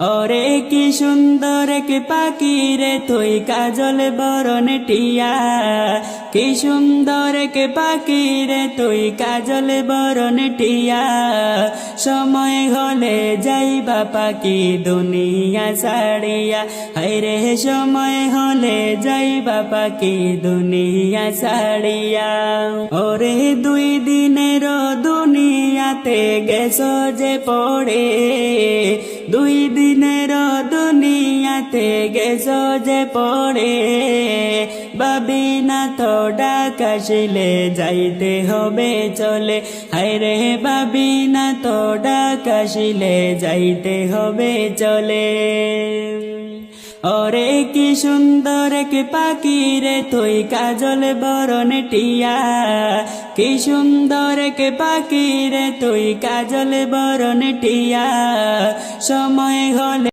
ওরে কি সুন্দর কে পাখি রে, তুই কাজল বরণ টিয়া। কি সুন্দর কে পাখি রে, তুই কাজল বরণ টিয়া। সময় হলে যাইবা পাখি দুনিয়া ছাড়িয়া। হাইরে সময় হলে যাইবা পাখি দুনিয়া ছাড়িয়া। ওরে দুই দিনের দুনিয়াতে গেছ যে পড়ে। দুনিয়াতে গেছো যে পড়ে। বাবি না তো ডাকাশিলে যাইতে হবে চলে। হায়রে বাবি না তো ডাকাশিলে যাইতে হবে চলে। ওরে কি সুন্দর কি পাখি রে তুই, কাজল বরণ টিয়া। কি সুন্দর কে পাখি রে তুই, কাজল বরণ টিয়া। সময় হলে